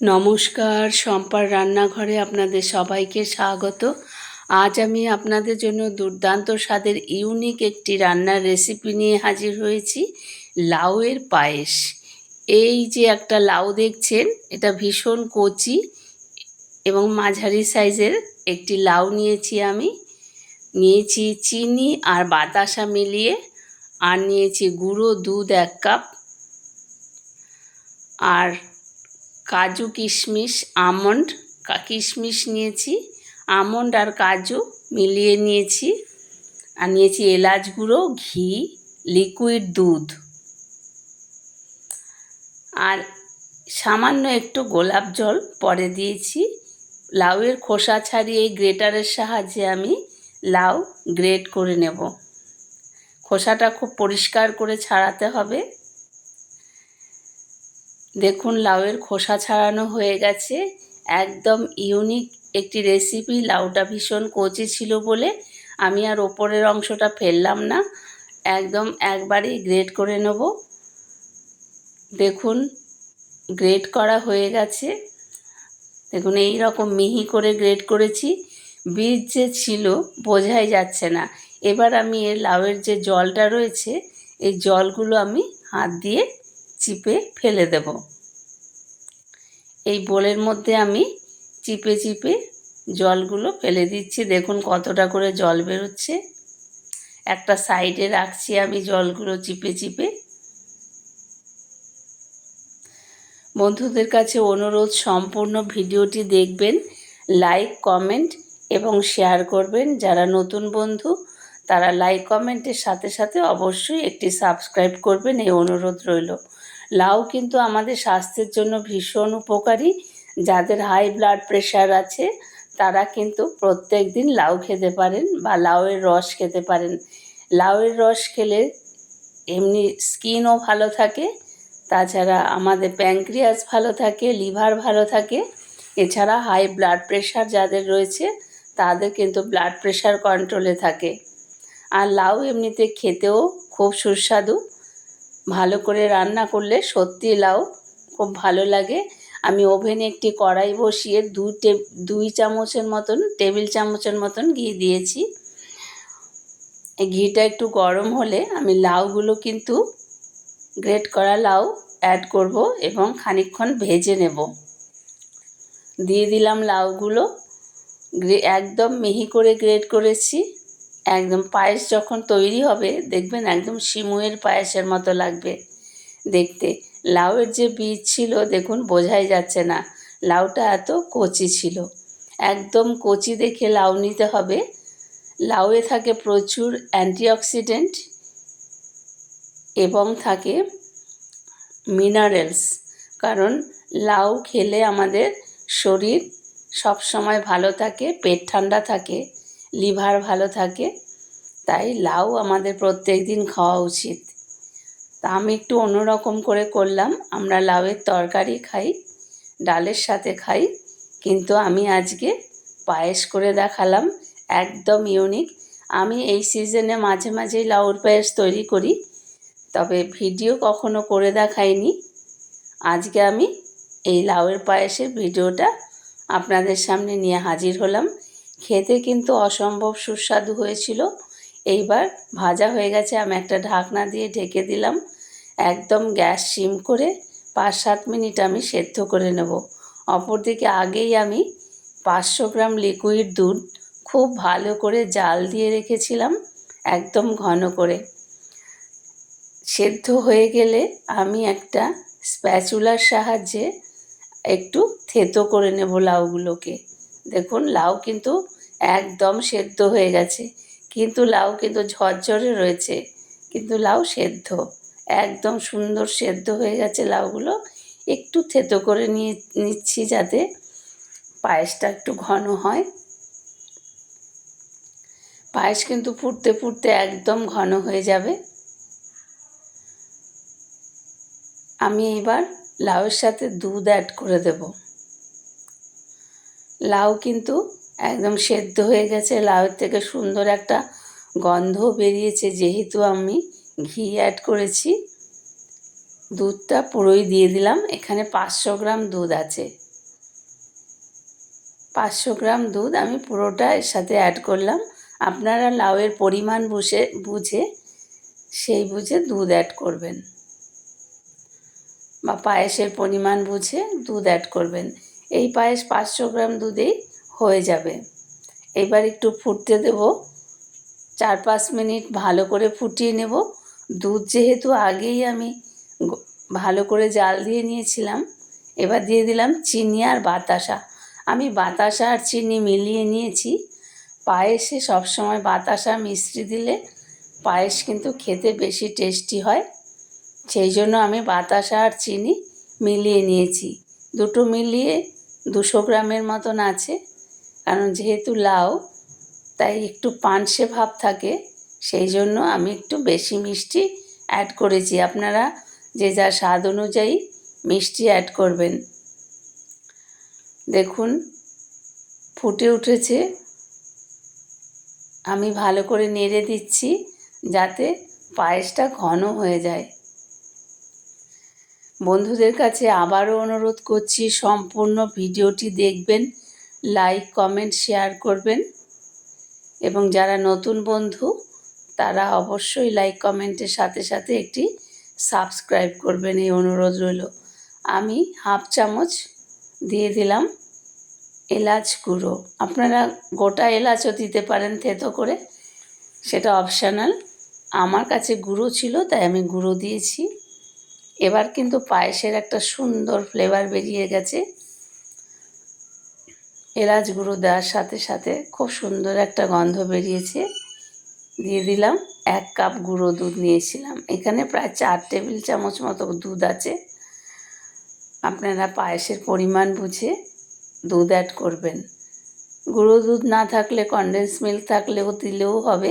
নমস্কার, শম্পার রান্নাঘরে আপনাদের সবাইকে স্বাগত। আজ আমি আপনাদের জন্য দুর্দান্ত স্বাদের ইউনিক একটি রান্নার রেসিপি নিয়ে হাজির হয়েছি, লাউয়ের পায়েস। এই যে একটা লাউ দেখছেন, এটা ভীষণ কচি এবং মাঝারি সাইজের একটি লাউ নিয়েছি আমি। নিয়েছি চিনি আর বাতাসা মিলিয়ে আর নিয়েছি গুঁড়ো দুধ এক কাপ। আর কাজু কিশমিশ, আমন্ড কিশমিশ নিয়েছি। আমন্ড আর কাজু মিলিয়ে নিয়েছি। আর নিয়েছি এলাচ গুঁড়ো, ঘি, লিকুইড দুধ। আর সামান্য একটু গোলাপ জল পরে দিয়েছি। লাউয়ের খোসা ছাড়িয়ে এই গ্রেটারের সাহায্যে আমি লাউ গ্রেট করে নেব। খোসাটা খুব পরিষ্কার করে ছাড়াতে হবে। দেখুন লাউয়ের খোসা ছাড়ানো হয়ে গেছে। একদম ইউনিক একটি রেসিপি লাউটা ভীষণ কচি ছিল বলে আমি আর ওপরের অংশটা ফেললাম না। একদম একবারেই গ্রেট করে নেব। দেখুন গ্রেট করা হয়ে গেছে। দেখুন এই রকম মিহি করে গ্রেট করেছি। বীজ যে ছিল, বোঝাই যাচ্ছে না। এবার আমি এর লাউয়ের যে জলটা রয়েছে, এই জলগুলো আমি হাত দিয়ে চিপে ফেলে দেব। এই বোলের মধ্যে আমি চিপে চিপে জলগুলো ফেলে দিচ্ছি। দেখুন কতটা করে জল বেরোচ্ছে। একটা সাইডে রাখছি আমি জলগুলো চিপে চিপে। বন্ধুদের কাছে অনুরোধ, সম্পূর্ণ ভিডিওটি দেখবেন, লাইক, কমেন্ট এবং শেয়ার করবেন। যারা নতুন বন্ধু, তারা লাইক, কমেন্টের সাথে সাথে অবশ্যই একটি সাবস্ক্রাইব করবেন। এই অনুরোধ রইল। লাউ কিন্তু আমাদের স্বাস্থ্যের জন্য ভীষণ উপকারী। যাদের হাই ব্লাড প্রেশার আছে, তারা কিন্তু প্রত্যেক দিন লাউ খেতে পারেন বা লাউয়ের রস খেতে পারেন। লাউয়ের রস খেলে এমনি স্কিনও ভালো থাকে, তাছাড়া আমাদের প্যাঙ্ক্রিয়াস ভালো থাকে লিভার ভালো থাকে। এছাড়া হাই ব্লাড প্রেশার যাদের রয়েছে, তাদের কিন্তু ব্লাড প্রেশার কন্ট্রোলে থাকে। আর লাউ এমনিতে খেতেও খুব সুস্বাদু। ভালো করে রান্না করলে সত্যি লাউ খুব ভালো লাগে। আমি ওভেনে একটি কড়াই বসিয়ে দু টে দুই চামচের মতন, টেবিল চামচের মতন ঘি দিয়েছি। ঘিটা একটু গরম হলে আমি লাউগুলো কিন্তু গ্রেট করা লাউ অ্যাড করব এবং খানিকক্ষণ ভেজে নেব। দিয়ে দিলাম লাউগুলো একদম মিহি করে গ্রেট করেছি। একদম পায়েস যখন তৈরি হবে, দেখবেন একদম সিমুয়ের পায়েসের মতো লাগবে দেখতে। লাউয়ের যে বীজ ছিল, দেখুন বোঝাই যাচ্ছে না। লাউটা এত কচি ছিল। একদম কচি দেখে লাউ নিতে হবে। লাউয়ে থাকে প্রচুর অ্যান্টিঅক্সিডেন্ট এবং থাকে মিনারেলস। কারণ লাউ খেলে আমাদের শরীর সব সময় ভালো থাকে, পেট ঠান্ডা থাকে। লিভার ভালো থাকে, তাই লাউ আমাদের প্রত্যেক দিন খাওয়া উচিত। তা আমি একটু অন্যরকম করে করলাম, আমরা লাউয়ের তরকারি খাই, ডালের সাথে খাই, কিন্তু আমি আজকে পায়েস করে দেখালাম, একদম ইউনিক আমি এই সিজনে মাঝে মাঝেই লাউর পায়েস তৈরি করি, তবে ভিডিও কখনো করে দেখাইনি। আজকে আমি এই লাউয়ের পায়েসের ভিডিওটা আপনাদের সামনে নিয়ে হাজির হলাম। খেতে কিন্তু অসম্ভব সুস্বাদু হয়েছিল। এইবার ভাজা হয়ে গেছে, আমি একটা ঢাকনা দিয়ে ঢেকে দিলাম। একদম গ্যাস সিম করে পাঁচ সাত মিনিট আমি সেদ্ধ করে নেব। অপরদিকে আগেই আমি পাঁচশো গ্রাম লিকুইড দুধ খুব ভালো করে জাল দিয়ে রেখেছিলাম, একদম ঘন করে। সেদ্ধ হয়ে গেলে আমি একটা স্প্যাচুলার সাহায্যে একটু থেতো করে নেব লাউগুলোকে। দেখুন, লাউ কিন্তু একদম সেদ্ধ হয়ে গেছে। কিন্তু লাউ কিন্তু ঝরঝরে রয়েছে। কিন্তু লাউ সেদ্ধ। একদম সুন্দর সেদ্ধ হয়ে গেছে লাউগুলো। একটু থেতো করে নিয়ে, নিচ্ছি যাতে পায়েসটা একটু ঘন হয়। পায়েস কিন্তু ফুটতে ফুটতে একদম ঘন হয়ে যাবে। আমি এবার লাউয়ের সাথে দুধ অ্যাড করে দেব। লাউ কিন্তু একদম সেদ্ধ হয়ে গেছে। লাউয়ের থেকে সুন্দর একটা গন্ধ বেরিয়েছে। যেহেতু আমি ঘি অ্যাড করেছি, দুধটা পুরোই দিয়ে দিলাম। এখানে পাঁচশো গ্রাম দুধ আছে। পাঁচশো গ্রাম দুধ আমি পুরোটা এর সাথে অ্যাড করলাম। আপনারা লাউয়ের পরিমাণ বুঝে বুঝে, সেই বুঝে দুধ অ্যাড করবেন। বা পায়েসের পরিমাণ বুঝে দুধ অ্যাড করবেন। এই পায়েস পাঁচশো গ্রাম দুধেই হয়ে যাবে। এবার একটু ফুটতে দেব। চার পাঁচ মিনিট ভালো করে ফুটিয়ে নেব। দুধ যেহেতু আগেই আমি ভালো করে জাল দিয়ে নিয়েছিলাম, এবার দিয়ে দিলাম চিনি আর বাতাসা। আমি বাতাসা আর চিনি মিলিয়ে নিয়েছি। পায়েসে সবসময় বাতাসা মিষ্টি দিলে পায়েস কিন্তু খেতে বেশি টেস্টি হয়। সেই জন্য আমি বাতাসা আর চিনি মিলিয়ে নিয়েছি। দুটো মিলিয়ে দুশো গ্রামের মতন আছে। কারণ যেহেতু লাউ, তাই একটু পানসে ভাব থাকে। সেই জন্য আমি একটু বেশি মিষ্টি অ্যাড করেছি। আপনারা যে যা স্বাদ অনুযায়ী মিষ্টি অ্যাড করবেন। দেখুন, ফুটে উঠেছে। আমি ভালো করে নেড়ে দিচ্ছি যাতে পায়েসটা ঘন হয়ে যায়। বন্ধুদের কাছে আবারও অনুরোধ করছি, সম্পূর্ণ ভিডিওটি দেখবেন, লাইক, কমেন্ট, শেয়ার করবেন। এবং যারা নতুন বন্ধু, তারা অবশ্যই লাইক, কমেন্টের সাথে সাথে একটি সাবস্ক্রাইব করবেন এই অনুরোধ রইল। আমি হাফ চামচ দিয়ে দিলাম এলাচ গুঁড়ো। আপনারা গোটা এলাচও দিতে পারেন থেতো করে। সেটা অপশানাল। আমার কাছে গুঁড়ো ছিল, তাই আমি গুঁড়ো দিয়েছি। এবার কিন্তু পায়েসের একটা সুন্দর ফ্লেভার বেরিয়ে গেছে। এলাচ গুঁড়ো দেওয়ার সাথে সাথে খুব সুন্দর একটা গন্ধ বেরিয়েছে। দিয়ে দিলাম এক কাপ গুঁড়ো দুধ নিয়েছিলাম। এখানে প্রায় চার টেবিল চামচ মতো দুধ আছে। আপনারা পায়েসের পরিমাণ বুঝে দুধ অ্যাড করবেন। গুঁড়ো দুধ না থাকলে কনডেন্স মিল্ক থাকলেও দিলেও হবে।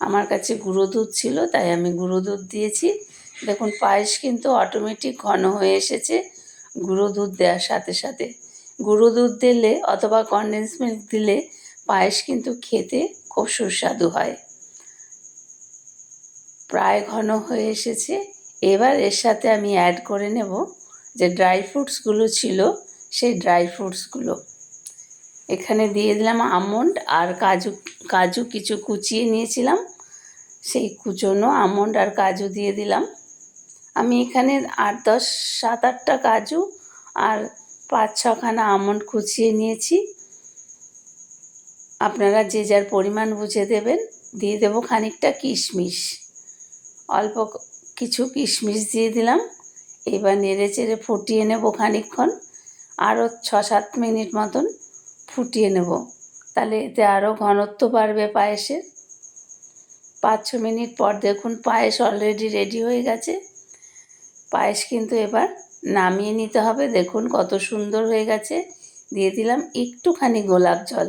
আমার কাছে গুঁড়ো দুধ ছিল, তাই আমি গুঁড়ো দুধ দিয়েছি। দেখুন, পায়েস কিন্তু অটোমেটিক ঘন হয়ে এসেছে। গুঁড়ো দুধ দেওয়ার সাথে সাথে। গুঁড়ো দুধ দিলে অথবা কনডেন্স মিল্ক দিলে পায়েস কিন্তু খেতে খুব সুস্বাদু হয়। প্রায় ঘন হয়ে এসেছে। এবার এর সাথে আমি অ্যাড করে নেব যে ড্রাই ফ্রুটসগুলো ছিল, সেই ড্রাই ফ্রুটসগুলো এখানে দিয়ে দিলাম আমন্ড আর কাজু কাজু কিছু কুচিয়ে নিয়েছিলাম। সেই কুচনো আমন্ড আর কাজু দিয়ে দিলাম। আমি এখানে আট, দশ, সাত, আটটা কাজু আর পাঁচ, ছখানা আমন্ড কুচিয়ে নিয়েছি। আপনারা যে যার পরিমাণ বুঝে দেবেন, দিয়ে দেবো খানিকটা কিশমিশ। অল্প কিছু কিশমিশ দিয়ে দিলাম। এবার নেড়ে চেড়ে ফুটিয়ে নেব খানিকক্ষণ। আরও ছ সাত মিনিট মতন ফুটিয়ে নেব। তাহলে এতে আরও ঘনত্ব বাড়বে পায়েসের। পাঁচ, ছ মিনিট পর দেখুন পায়েস অলরেডি রেডি হয়ে গেছে। পায়েস কিন্তু এবার নামিয়ে নিতে হবে। দেখুন কত সুন্দর হয়ে গেছে। দিয়ে দিলাম একটুখানি গোলাপ জল।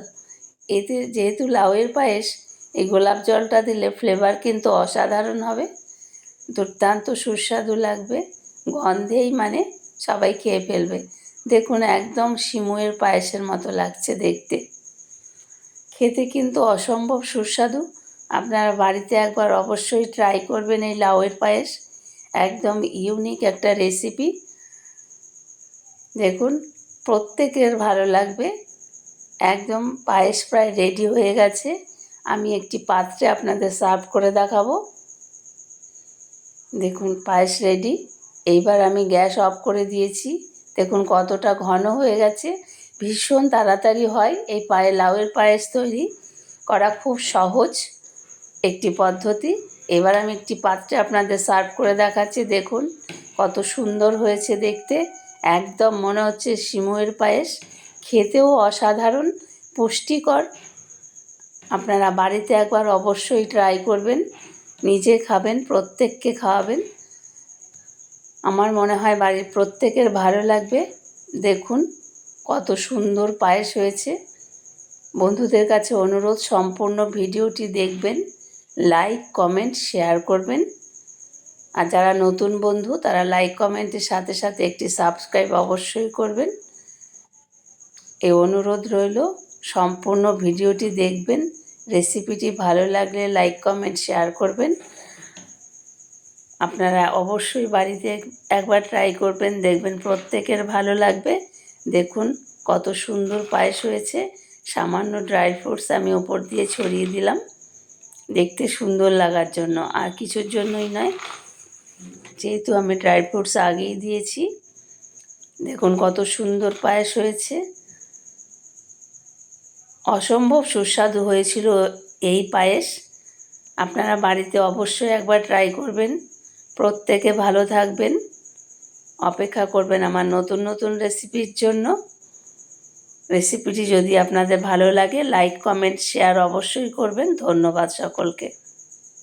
এতে যেহেতু লাউয়ের পায়েস, এই গোলাপ জলটা দিলে ফ্লেভার কিন্তু অসাধারণ হবে। দুর্দান্ত সুস্বাদু লাগবে। গন্ধেই মানে সবাই খেয়ে ফেলবে। দেখুন একদম শিমুয়ের পায়েসের মতো লাগছে দেখতে। খেতে কিন্তু অসম্ভব সুস্বাদু। আপনারা বাড়িতে একবার অবশ্যই ট্রাই করবেন এই লাউয়ের পায়েস। একদম ইউনিক একটা রেসিপি দেখুন, প্রত্যেকের ভালো লাগবে। একদম পায়েস প্রায় রেডি হয়ে গেছে। আমি একটি পাত্রে আপনাদের সার্ভ করে দেখাবো। দেখুন, পায়েস রেডি এইবার আমি গ্যাস অফ করে দিয়েছি। দেখুন, কতটা ঘন হয়ে গেছে। ভীষণ তাড়াতাড়ি হয় এই পায়ে লাউয়ের পায়েস তৈরি। করা খুব সহজ একটি পদ্ধতি। এবার আমি একটি পাত্রে আপনাদের সার্ভ করে দেখাচ্ছি, দেখুন কত সুন্দর হয়েছে দেখতে। একদম মনে হচ্ছে সিমুয়ের পায়েস। খেতেও অসাধারণ, পুষ্টিকর। আপনারা বাড়িতে একবার অবশ্যই ট্রাই করবেন, নিজে খাবেন, প্রত্যেককে খাওয়াবেন। আমার মনে হয় বাড়ির প্রত্যেকের ভালো লাগবে। দেখুন কত সুন্দর পায়েস হয়েছে। বন্ধুদের কাছে অনুরোধ, সম্পূর্ণ ভিডিওটি দেখবেন। লাইক কমেন্ট শেয়ার করবেন। আর যারা নতুন বন্ধু, তারা লাইক কমেন্টের সাথে সাথে একটি সাবস্ক্রাইব অবশ্যই করবেন। এই অনুরোধ রইল, সম্পূর্ণ ভিডিওটি দেখবেন রেসিপিটি ভালো লাগলে লাইক কমেন্ট শেয়ার করবেন। আপনারা অবশ্যই বাড়িতে একবার ট্রাই করবেন, দেখবেন প্রত্যেকের ভালো লাগবে। দেখুন কত সুন্দর পায়েস হয়েছে, সামান্য ড্রাই ফ্রুটস আমি ওপর দিয়ে ছড়িয়ে দিলাম। দেখতে সুন্দর লাগার জন্য। আর কিছুর জন্যই নয়, যেহেতু আমি ড্রাই ফ্রুটস আগেই দিয়েছি, দেখুন কত সুন্দর পায়েস হয়েছে। অসম্ভব সুস্বাদু হয়েছিল এই পায়েস। আপনারা বাড়িতে অবশ্যই একবার ট্রাই করবেন। প্রত্যেকে ভালো থাকবেন। অপেক্ষা করবেন আমার নতুন নতুন রেসিপির জন্য। রেসিপিটি যদি আপনাদের ভালো লাগে লাইক কমেন্ট শেয়ার অবশ্যই করবেন। ধন্যবাদ সকলকে।